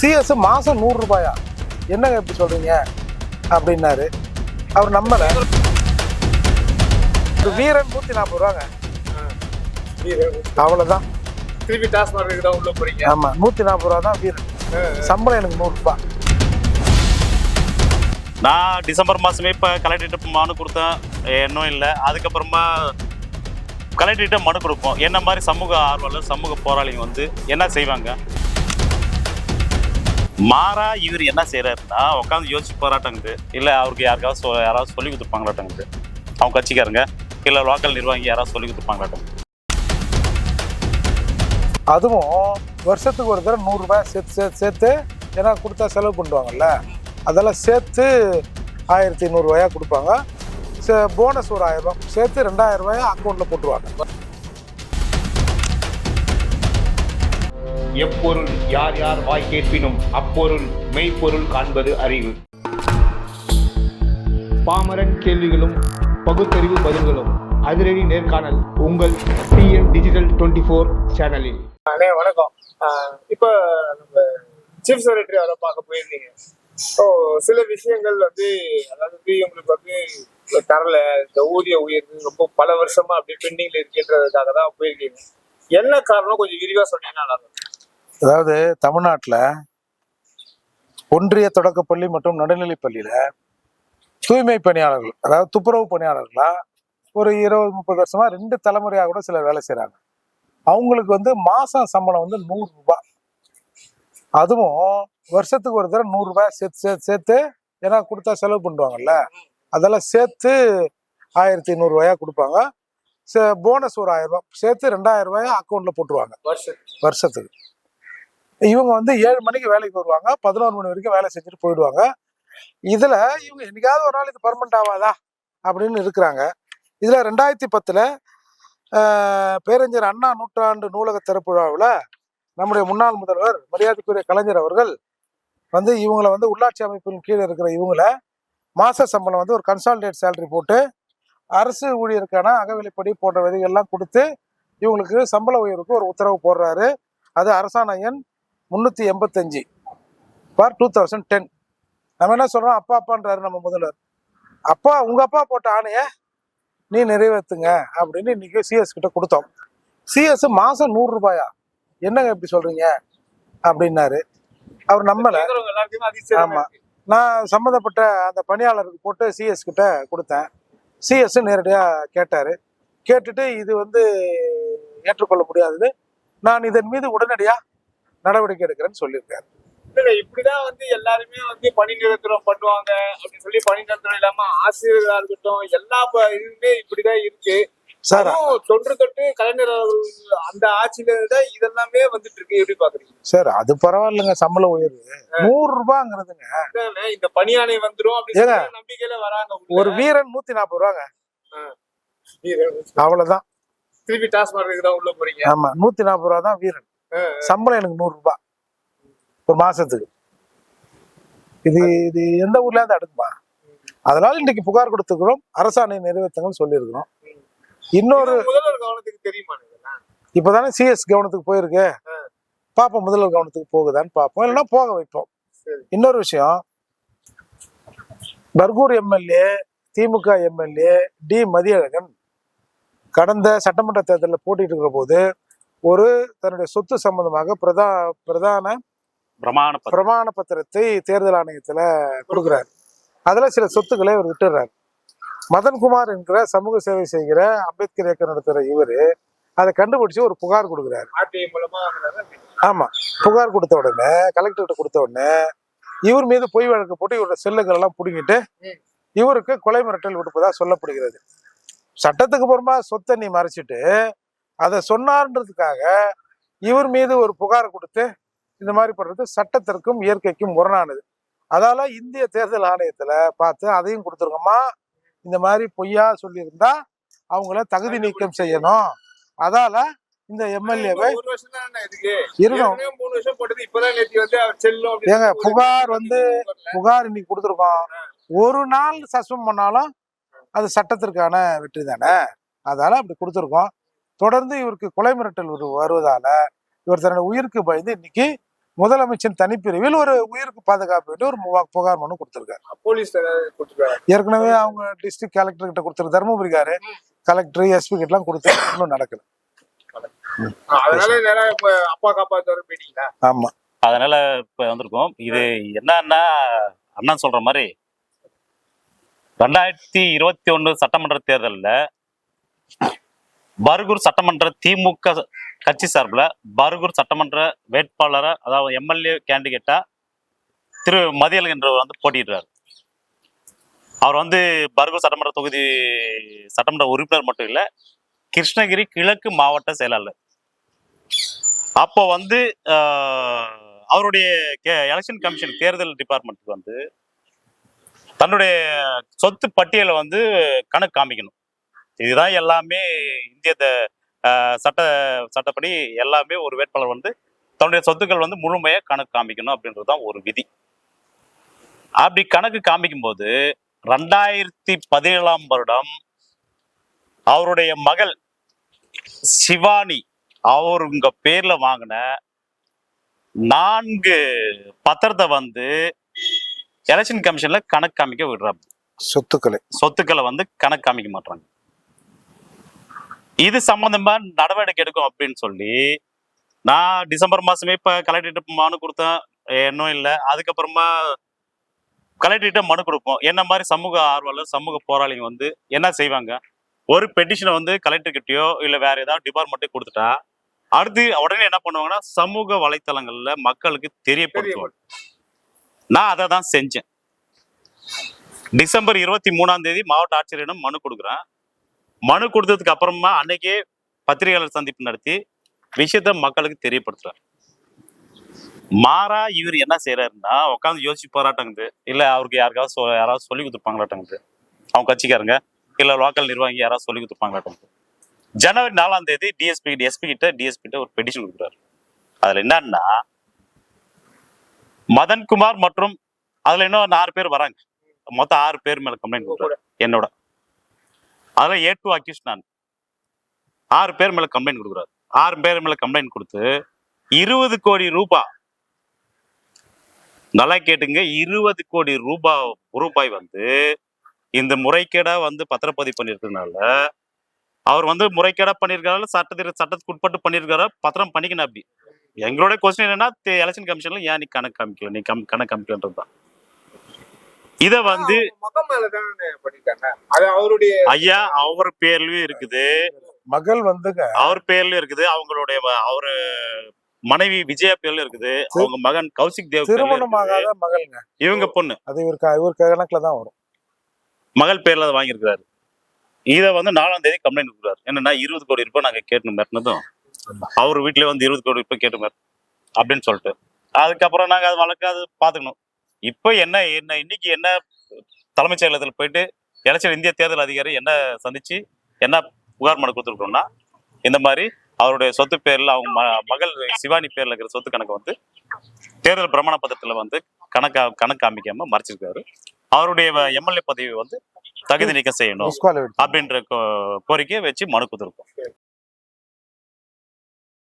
CS மாசம் நூறு ரூபாயா? என்னங்க இப்படி சொல்றீங்க? அப்படின்னாரு. அவர் ஒரு வீரன் நூத்தி நாற்பது ரூபாங்க. அவ்வளவுதான். திருப்பி டாஸ்மார்க்கு தான் உள்ள போறீங்க. ஆமா நூத்தி நாற்பது ரூபா தான் வீரன். சம்பளம் எனக்கு நூறு ரூபாய் நான் டிசம்பர் மாதமே இப்போ கலெக்டர்கிட்ட மனு கொடுத்தேன். இன்னும் இல்லை. அதுக்கப்புறமா கலெக்டர்கிட்ட மனு கொடுப்போம். என்ன மாதிரி சமூக ஆர்வலர் சமூக போராளிங்க வந்து என்ன செய்வாங்க? மாறா இவர் என்ன செய்கிறாருன்னா உட்காந்து யோசிச்சு போராட்டங்குது இல்லை அவருக்கு யாருக்காவது சொ யாராவது சொல்லி கொடுத்துருப்பாங்களாட்டங்குது அவங்க கட்சிக்காரங்க இல்லை லோக்கல் நிர்வாகி யாராவது சொல்லி கொடுத்துருப்பாங்களாட்டம் அதுவும் வருஷத்துக்கு ஒரு தடவை நூறுரூவா சேர்த்து சேர்த்து சேர்த்து ஏன்னா கொடுத்தா செலவு பண்ணுவாங்கல்ல. அதெல்லாம் சேர்த்து ஆயிரத்தி நூறுரூவாயா கொடுப்பாங்க. போனஸ் ஒரு ஆயிரம் ரூபாய். சேர்த்து ரெண்டாயிரம் ரூபாயா அக்கௌண்ட்டில் போட்டுருவாங்க. எப்பொருள் யார் யார் வாய் கேட்பினும் அப்பொருள் மெய்ப்பொருள் காண்பது அறிவு. பாமரன் கேள்விகளும் பகுத்தறிவு பதில்களும் அதிரடி நேர்காணல் உங்கள் டிஎன் டிஜிட்டல் டுவெண்ட்டி ஃபோர் சேனலில். அண்ணே வணக்கம். ஆஹ் இப்ப நம்ம சீஃப் செக்ரட்டரி அதை பார்க்க போயிருந்தீங்க? ஸோ சில விஷயங்கள் வந்து அதாவது வந்து உங்களுக்கு வந்து தரல. இந்த ஊதிய உயர்வு ரொம்ப பல வருஷமா அப்படி பெண்டிங்ல இருக்கின்றதுக்காக தான் போயிருக்கீங்க. என்ன காரணம்? கொஞ்சம் விரிவா சொன்னீங்கன்னா நல்லா இருக்கும். அதாவது தமிழ்நாட்டில் ஒன்றிய தொடக்கப்பள்ளி மற்றும் நடுநிலைப் பள்ளியில தூய்மை பணியாளர்கள் அதாவது துப்புரவு பணியாளர்களா ஒரு இருபது முப்பது வருஷமா ரெண்டு தலைமுறையாக கூட சிலர் வேலை செய்றாங்க. அவங்களுக்கு வந்து மாசம் சம்பளம் வந்து நூறு ரூபாய் அதுவும் வருஷத்துக்கு ஒரு தடவை நூறு ரூபாய் சேர்த்து சேர்த்து சேர்த்து ஏன்னா கொடுத்தா செலவு பண்ணுவாங்கல்ல அதெல்லாம் சேர்த்து ஆயிரத்தி நூறுரூவாயா கொடுப்பாங்க. போனஸ் ஒரு ஆயிரம் ரூபாய் சேர்த்து ரெண்டாயிரம் ரூபாயா அக்கௌண்ட்ல போட்டுருவாங்க. வருஷத்துக்கு. வருஷத்துக்கு. இவங்க வந்து ஏழு மணிக்கு வேலைக்கு வருவாங்க பதினோரு மணி வரைக்கும் வேலை செஞ்சுட்டு போயிடுவாங்க. இதுல இவங்க என்னைக்காவது ஒரு நாள் இது பர்மனெண்ட் ஆகாதா அப்படின்னு இருக்கிறாங்க. இதுல ரெண்டாயிரத்தி பத்துல பேரஞ்சர் பேரறிஞர் அண்ணா நூற்றாண்டு நூலக திறப்பு விழாவில் நம்முடைய முன்னாள் முதல்வர் மரியாதைக்குரிய கலைஞர் அவர்கள் வந்து இவங்கள வந்து உள்ளாட்சி அமைப்பின் கீழே இருக்கிற இவங்கள மாச சம்பளம் வந்து ஒரு கன்சால்டேட் சேலரி போட்டு அரசு ஊழியருக்கான அகவிலைப்படி போன்ற விதைகள்லாம் கொடுத்து இவங்களுக்கு சம்பள உயர்வுக்கு ஒரு உத்தரவு போடுறாரு. அது அரசாணையன் முந்நூற்றி எண்பத்தஞ்சு பார் டூ தௌசண்ட் டென் நம்ம என்ன சொல்கிறோம் அப்பா அப்பான்றாரு நம்ம முதல்வர். அப்பா உங்கள் அப்பா போட்ட ஆணையை நீ நிறைவேற்றுங்க அப்படின்னு இன்னைக்கு சிஎஸ் கிட்ட கொடுத்தோம். சிஎஸ் மாதம் நூறு ரூபாயா? என்னங்க இப்படி சொல்கிறீங்க அப்படின்னாரு. அவர் நம்மளை ஆமாம் நான் சம்மந்தப்பட்ட அந்த பணியாளருக்கு போட்டு சிஎஸ் கிட்ட கொடுத்தேன். சிஎஸ் நேரடியாக கேட்டார். கேட்டுட்டு இது வந்து ஏற்றுக்கொள்ள முடியாதது. நான் இதன் மீது உடனடியாக நடவடிக்கை எடுக்கிறேன்னு சொல்லியிருக்காரு. இல்ல இப்படிதான் வந்து எல்லாருமே வந்து பணி நிரந்தரம் பண்ணுவாங்க அப்படின்னு சொல்லி பணி நிரந்தரம் இல்லாம ஆசிரியர்களா இருக்கட்டும் எல்லா இதுவுமே இப்படிதான் இருக்கு. சார் தொன்று தொட்டு கலைஞர் அந்த ஆட்சியில தான் இதெல்லாமே வந்துட்டு இருக்கு. எப்படி பாக்குறீங்க? சார் அது பரவாயில்லைங்க சம்பள உயர்வு. நூறு ரூபாங்கிறதுங்க. இந்த பணியாணை வந்துரும் அப்படின்னு நம்பிக்கையில வராங்க. ஒரு வீரன் நூத்தி நாற்பது ரூபாங்க. அவ்வளவுதான். திருப்பி டாஸ்மார்க்கு தான் உள்ள போறீங்க. ஆமா நூத்தி நாற்பது ரூபா தான் வீரன். சம்பளம் எனக்கு நூறு ரூபாய் ஒரு மாசத்துக்கு. இது இது எந்த ஊர்ல இருந்து அடுக்குமா? அதனால இன்னைக்கு புகார் கொடுத்துக்கிறோம் அரசாணை நிறைவேற்றுங்கன்னு சொல்லியிருக்கிறோம். இன்னொரு? இப்பதானே சிஎஸ் கவனத்துக்கு போயிருக்கு. பாப்போம் முதல்வர் கவனத்துக்கு போகுதான்னு பார்ப்போம் இல்லைன்னா போக வைப்போம். இன்னொரு விஷயம். Bargur MLA DMK MLA T. Mathiyazhagan கடந்த சட்டமன்ற தேர்தலில் போட்டிட்டு இருக்கிற போது ஒரு தன்னுடைய சொத்து சம்பந்தமாக பிரதா பிரதான பிரமாண பத்திரம். பிரமாண பத்திரத்தை தேர்தல் ஆணையத்துல கொடுக்குறாரு. அதுல சில சொத்துக்களை அவர் விட்டுறாரு மதன்குமார் என்கிற சமூக சேவை செய்கிற அம்பேத்கர் இயக்கம் நடத்துற இவரு அதை கண்டுபிடிச்சு ஒரு புகார் கொடுக்குறாரு. ஆமா. புகார் கொடுத்த உடனே கலெக்டர்கிட்ட கொடுத்த உடனே இவர் மீது பொய் வழக்கு போட்டு இவரோட செல்லுகள் எல்லாம் பிடுங்கிட்டு. இவருக்கு கொலை மிரட்டல் விடுப்பதா சொல்லப்படுகிறது. சட்டத்துக்கு புறமா சொத்தை நீ மறைச்சிட்டு அதை சொன்னார்ன்றதுக்காக இவர் மீது ஒரு புகார் கொடுத்து இந்த மாதிரி பண்றது சட்டத்திற்கும் இயற்கைக்கும் முரணானது. அதால இந்திய தேர்தல் ஆணையத்துல பார்த்து அதையும் கொடுத்துருக்கோமா இந்த மாதிரி பொய்யா சொல்லியிருந்தா அவங்கள தகுதி நீக்கம் செய்யணும். அதால இந்த எம்எல்ஏவை அப்படின்னு ஏங்க, புகார் வந்து. புகார் இன்னைக்கு கொடுத்துருக்கோம். ஒரு நாள் சஸ்பெண்ட் பண்ணாலும் அது சட்டத்திற்கான வெற்றி தானே? அதால அப்படி கொடுத்துருக்கோம். தொடர்ந்து இவருக்கு கொலை மிரட்டல் வரு- வருவதால இவர் தன்னுடைய உயிருக்கு பயந்து இன்னைக்கு முதலமைச்சர் தனிப்பிரிவில் ஒரு உயிருக்கு பாதுகாப்பு ஒரு புகார் மனு கொடுத்திருக்காரு. போலீஸ் ஏற்கனவே அவங்க டிஸ்ட்ரிக்ட் கலெக்டர் கிட்ட கொடுத்துரு தருமபுரிக்காரு கலெக்டர் எஸ்பி கிட்ட எல்லாம் கொடுத்து இன்னும் நடக்கல. அதனால அப்பா காப்பாத்து வர போயிட்டீங்களா? ஆமா. அதனால இப்ப வந்திருக்கோம். இது என்னன்னா அண்ணன் சொல்ற மாதிரி ரெண்டாயிரத்தி இருபத்தி ஒண்ணு சட்டமன்ற தேர்தல்ல பர்கூர் சட்டமன்ற திமுக கட்சி சார்பில் பர்கூர் சட்டமன்ற வேட்பாளரை அதாவது எம்எல்ஏ கேண்டிடேட்டா திரு மதியல் என்றவர் வந்து போட்டியிடுறாரு. அவர் வந்து பர்கூர் சட்டமன்ற தொகுதி சட்டமன்ற உறுப்பினர் மட்டும் இல்லை கிருஷ்ணகிரி கிழக்கு மாவட்ட செயலாளர். அப்போ வந்து அவருடைய எலெக்ஷன் கமிஷன் தேர்தல் டிபார்ட்மெண்ட்டுக்கு வந்து தன்னுடைய சொத்து பட்டியலை வந்து கணக்கு காமிக்கணும். இதுதான் எல்லாமே இந்திய சட்ட சட்டப்படி எல்லாமே ஒரு வேட்பாளர் வந்து தன்னுடைய சொத்துக்கள் வந்து முழுமையா கணக்கு காமிக்கணும் அப்படின்றது தான் ஒரு விதி. அப்படி கணக்கு காமிக்கும்போது ரெண்டாயிரத்தி பதினேழாம் வருடம் அவருடைய மகள் சிவானி அவருங்க பேர்ல வாங்கின நான்கு பத்திரத்தை வந்து எலெக்ஷன் கமிஷன்ல கணக்கு காமிக்க விடுறாங்க. சொத்துக்களை. சொத்துக்களை வந்து கணக்கு காமிக்க மாட்டாங்க இது சம்பந்தமா நடவடிக்கை எடுக்கும் அப்படின்னு சொல்லி நான் டிசம்பர் மாசமே இப்ப கலெக்டர்கிட்ட மனு கொடுத்தேன். இன்னும் இல்லை. அதுக்கப்புறமா கலெக்டர்கிட்ட மனு கொடுப்போம். என்ன மாதிரி சமூக ஆர்வலர் சமூக போராளிங்க வந்து என்ன செய்வாங்க? ஒரு பெட்டிஷனை வந்து கலெக்டர் கிட்டயோ இல்ல வேற ஏதாவது டிபார்ட்மெண்ட்டே கொடுத்துட்டா அடுத்து உடனே என்ன பண்ணுவாங்கன்னா சமூக வலைத்தளங்கள்ல மக்களுக்கு தெரியப்படுத்துவாங்க. நான் அதை தான் செஞ்சேன். டிசம்பர் இருபத்தி மூணாம் தேதி மாவட்ட ஆட்சியரிடம் மனு கொடுக்குறேன். மனு கொடுத்ததுக்கு அப்புறமா அன்னைக்கே பத்திரிகையாளர் சந்திப்பு நடத்தி விஷயத்த மக்களுக்கு தெரியப்படுத்துறார். மாறா இவர் என்ன செய்யறாருன்னா உட்காந்து யோசிச்சு போராட்டங்குது. இல்ல அவருக்கு யாருக்காவது சொ- யாராவது சொல்லி கொடுத்துருப்பாங்களாட்டங்குது. அவங்க கட்சிக்காரங்க. இல்ல லோக்கல் நிர்வாகி யாராவது சொல்லி கொடுத்துருப்பாங்களாட்டங்குது. ஜனவரி நாலாம் தேதி டிஎஸ்பி எஸ்பி கிட்ட டிஎஸ்பி கிட்ட ஒரு பெட்டிஷன் கொடுக்குறாரு. அதுல என்னன்னா மதன்குமார் மற்றும் அதுல இன்னும் ஆறு பேர் வராங்க. மொத்தம் ஆறு பேர் மேல கம்ப்ளைண்ட் கொடுக்குறாரு. என்னோட. அதுல ஏ டூ அக்யூஸ் நான். ஆறு பேர் மேல கம்ப்ளைண்ட் கொடுக்குறாரு. ஆறு பேர் மேல கம்ப்ளைண்ட் கொடுத்து இருபது கோடி ரூபாய் நல்லா கேட்டுங்க. இருபது கோடி ரூபாய் ரூபாய் வந்து இந்த முறைகேடா வந்து பத்திரப்பதிவு பண்ணிருக்கிறதுனால அவர் வந்து முறைகேடா பண்ணியிருக்காரு சட்டத்திற்கு சட்டத்துக்கு உட்பட்டு பண்ணியிருக்காரு பத்திரம் பண்ணிக்கணும் அப்படி எங்களோட கொஸ்டின் என்னன்னா எலெக்ஷன் கமிஷன்ல ஏன் நீ கணக்கு காமிக்கல? நீ கம் கணக்கு காமிக்கலன்றது தான் இதை வந்து அது ஐயா அவர் பேர்லயும் இருக்குது. மகள் வந்துங்க. அவர் பேர்லயும் இருக்குது. அவங்களுடைய அவரு மனைவி விஜயா பேர்ல இருக்குது. அவங்க மகன் கௌசிக் தேவ். திருமணமாகாத மகள்ங்க. இவங்க பொண்ணு. அது இவருக்கு இவர் கணக்குல தான் வரும். மகள் பேர்ல அதை வாங்கியிருக்கிறாரு. இதை வந்து நாலாம் தேதி கம்ப்ளைண்ட் கொடுக்குறாரு. என்னன்னா இருபது கோடி ரூபாய் நாங்க கேட்டு மிரட்டினதும். அவர் வீட்லயே வந்து இருபது கோடி ரூபாய் கேட்டு மிரட்டு அப்படின்னு சொல்லிட்டு. அதுக்கப்புறம் நாங்க அது வழக்காது பாத்துக்கணும் இப்போ என்ன என்ன இன்னைக்கு என்ன தலைமைச் செயலகத்தில் போயிட்டு எலெக்ஷன் இந்திய தேர்தல் அதிகாரி என்ன சந்திச்சு என்ன புகார் மனு கொடுத்துருக்கோம்னா இந்த மாதிரி அவருடைய சொத்து பேர்ல அவங்க மகள் சிவானி பேர்ல இருக்கிற சொத்து கணக்கு வந்து தேர்தல் பிரமாண பத்திரத்துல வந்து கணக்கா கணக்கு காமிக்காம மறைச்சிருக்காரு. அவருடைய எம்எல்ஏ பதவி வந்து தகுதி நீக்கம் செய்யணும் அப்படின்ற கோரிக்கையை வச்சு மனு கொடுத்துருக்கோம்.